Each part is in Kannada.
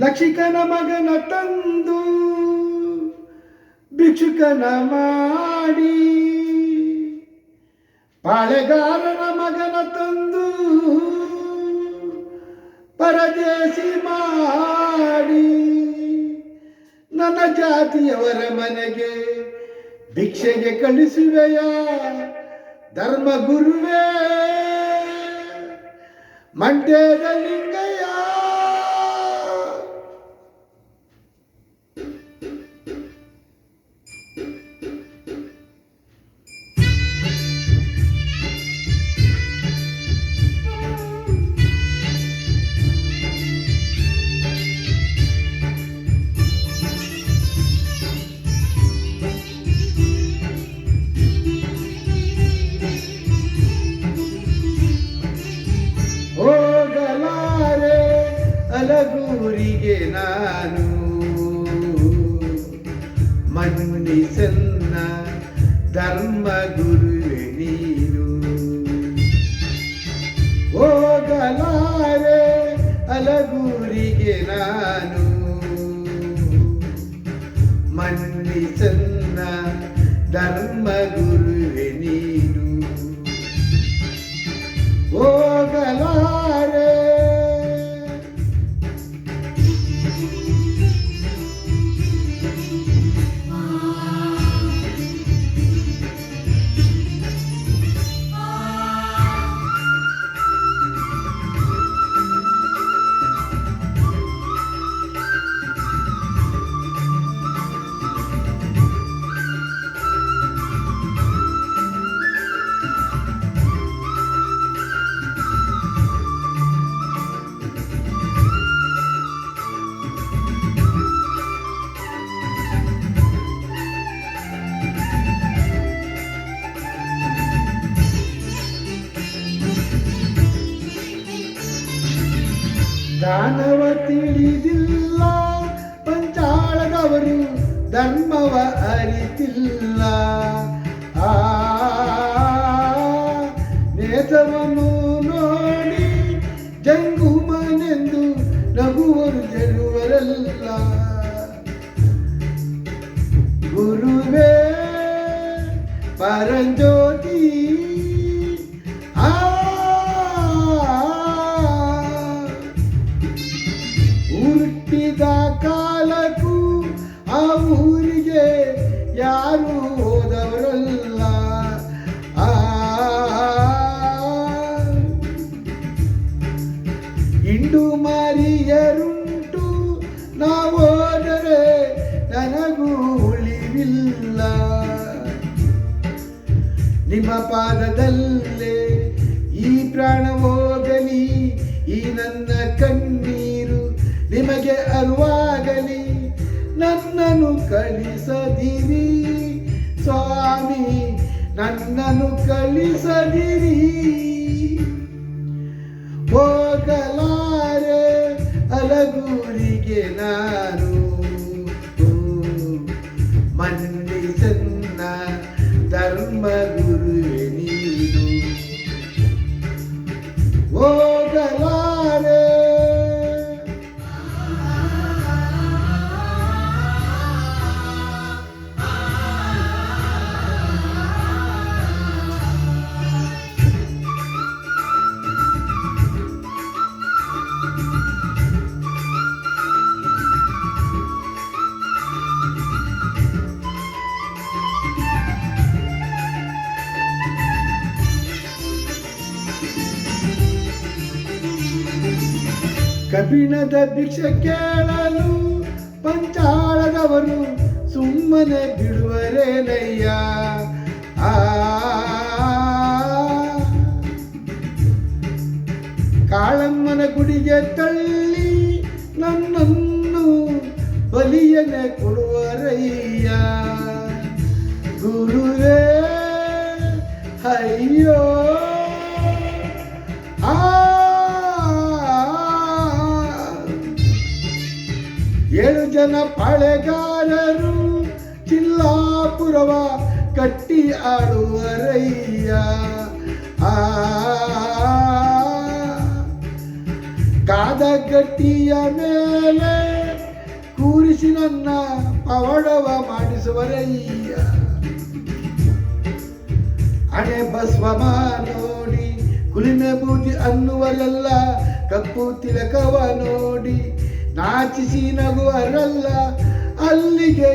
ಲಕ್ಷಿಕನ ಮಗನ ತಂದು ಭಿಕ್ಷುಕನ ಮಾಡಿ. ಪಾಳೆಗಾರನ ಮಗನ ತಂದು ಪರದೇಶಿ ಮಾಡಿ. ನನ್ನ ಜಾತಿಯವರ ಮನೆಗೆ ಭಿಕ್ಷೆಗೆ ಕಳಿಸುವೆಯ ಧರ್ಮ ಗುರುವೇ ಮಂಡ್ಯದ ಲಿಂಗಯ್ಯ ಮನ್ನಿಸನ್ನ ಧರ್ಮ ಗುರುವೆ ನೀನು. ಹೋಗಲಾರೆ ಅಲಗೂರಿಗೆ ನಾನು. ಮನ್ನಿಸನ್ನ ಧರ್ಮ ಗುರುವೆ ದಾನವ ತಿಳಿದಿಲ್ಲ ಪಂಚಾಳದವರು ಧರ್ಮವ ಅರಿತಿಲ್ಲ. ಆ ನೇತವನ್ನು ನೋಡಿ ಜಂಗುಮನೆಂದು ನಗುವರು ಜರುವರಲ್ಲ ಗುರುವೇ ಪರಂಜ್ಯೋತಿ ಹುಟ್ಟಿದ ಕಾಲಕ್ಕೂ ಆ ಊರಿಗೆ ಯಾರು ಹೋದವರಲ್ಲ. ಇಂಡು ಮಾರಿಯರುಂಟು, ನಾವು ಹೋದರೆ ನನಗೂ ಉಳಿವಿಲ್ಲ. ನಿಮ್ಮ ಪಾದದಲ್ಲೇ ಈ ಪ್ರಾಣ ಹೋಗಲಿ, ಈ ನನ್ನ ನಿಮಗೆ ಅರುವಾಗಲಿ ನನ್ನನ್ನು ಕಳಿಸದಿರಿ. ಸ್ವಾಮಿ, ನನ್ನನ್ನು ಕಳಿಸದಿರಿ. ಹೋಗಲಾರೆ ಅಲಗೂರಿಗೆ ನಾನು. ಮನ್ನಿಸನ್ನ ಧರ್ಮ ಗುರುವೆ ನೀನು. ಹೋಗಲಾರೆ ಕಬ್ಬಿಣದ ಭಿಕ್ಷೆ ಕೇಳಲು ಪಂಚಾಳದವರು ಸುಮ್ಮನೆ ಬಿಡುವರೇನಯ್ಯ ಆ ಕಾಳಮ್ಮನ ಗುಡಿಗೆ ತಳ್ಳಿ ನನ್ನನ್ನು ಬಲಿಯನೆ ಕೊಡುವರಯ್ಯ ಗುರುವೇ ಅಯ್ಯೋ ಏಳು ಜನ ಪಾಳೆಗಾರರು ಚಿಲ್ಲಾಪುರವ ಕಟ್ಟಿ ಆಡುವರಯ್ಯ ಆ ಕಾದ ಗಟ್ಟಿಯ ಮೇಲೆ ಕೂರಿಸಿ ನನ್ನ ಪವಡವ ಮಾಡಿಸುವರಯ್ಯ ಅಣೆ ಬಸ್ವಮ ನೋಡಿ ಕುಲಿಮೆ ಬೂದಿ ಅನ್ನುವರೆಲ್ಲ ಕಪ್ಪು ತಿಲಕವ ನೋಡಿ ನಾಚಿಸಿ ನಗುವರಲ್ಲ ಅಲ್ಲಿಗೆ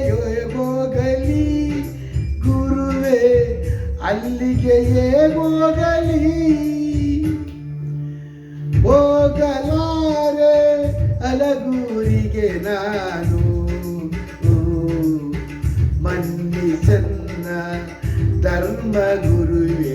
ಹೋಗಲಿ ಗುರುವೇ ಅಲ್ಲಿಗೆ ಹೋಗಲಿ ಹೋಗಲಾರೆ ಅಲಗೂರಿಗೆ ನಾನು. ಮನ್ನಿಸನ್ನ ಧರ್ಮ ಗುರುವೆ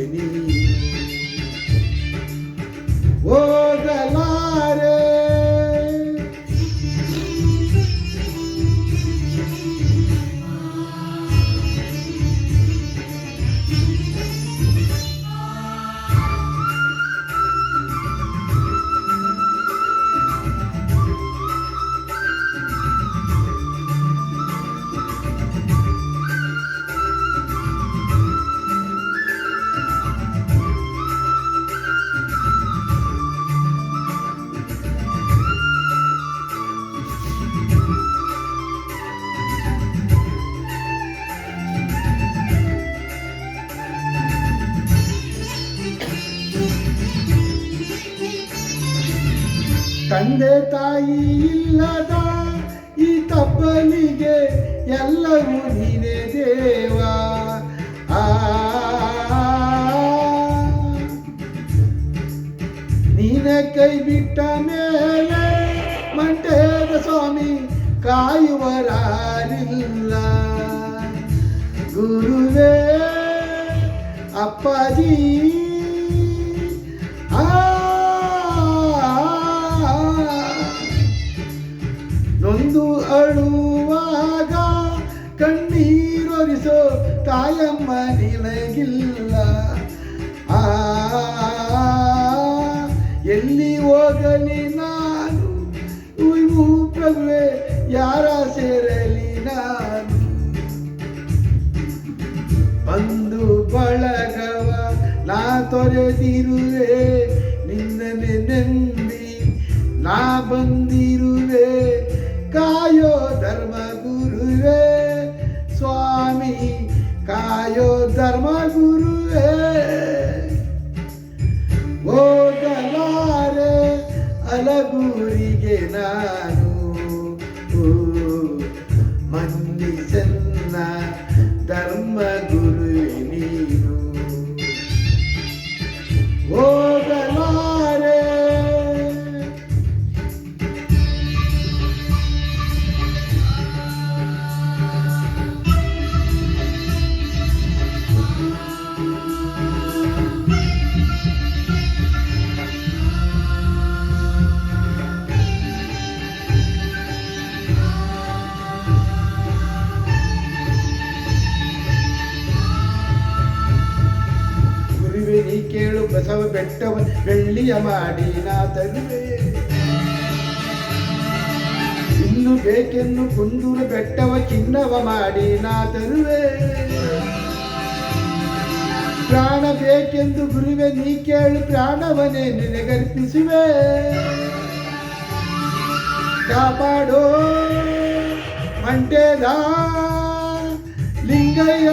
ತಂದೆ ತಾಯಿ ಇಲ್ಲದ ಈ ತಪ್ಪನಿಗೆ ಎಲ್ಲವೂ ನೀನೇ ದೇವ ಆ ನೀನೆ ಕೈ ಬಿಟ್ಟ ಮೇಲೆ ಮಂಟೇದ ಸ್ವಾಮಿ ಕಾಯುವರಾರಿಲ್ಲ ಗುರುವೇ ಅಪ್ಪಾಜಿ ಆ ಅಳುವಾಗ ಕಣ್ಣೀರೊರಿಸೋ ತಾಯಮ್ಮ ನಿನಗಿಲ್ಲ. ಆ, ಎಲ್ಲಿ ಹೋಗಲಿ ನಾನು? ಇವು ಪ್ರಭುವೆ, ಯಾರ ಸೇರಲಿ ನಾನು? ಬಂದು ಬಳಗವ, ನಾ ತೊರೆದಿರುವೆ ನಿನ್ನನೆ ನಂಬಿ ನಾ ಬಂದಿರುವೆ. ಕಾಯೋ ಧರ್ಮ ಗುರುವೇ ಸ್ವಾಮಿ ಕಾಯೋ ಧರ್ಮ ಗುರುವೇ ಹೋಗಲಾರೆ ಅಲಗೂರಿಗೆ ನಾನು ಮನ್ನಿಸನ್ನ ಧರ್ಮ ಗುರುವೆ ನೀನು ಹೋಗಲಾರೆ ಬೆಟ್ಟವ ಬೆಳ್ಳಿಯ ಮಾಡಿ ನಾ ತರುವೆ ಇನ್ನು ಬೇಕೆನ್ನು ಕುಂದೂರು ಬೆಟ್ಟವ ಚಿನ್ನವ ಮಾಡಿ ನಾ ತರುವೆ ಪ್ರಾಣ ಬೇಕೆಂದು ಗುರುವೆ ನೀ ಕೇಳು ಪ್ರಾಣವನೇ ನಿನಗರ್ಪಿಸುವೆ. ಕಾಪಾಡೋ ಮಂಟೇದ ಲಿಂಗಯ್ಯ.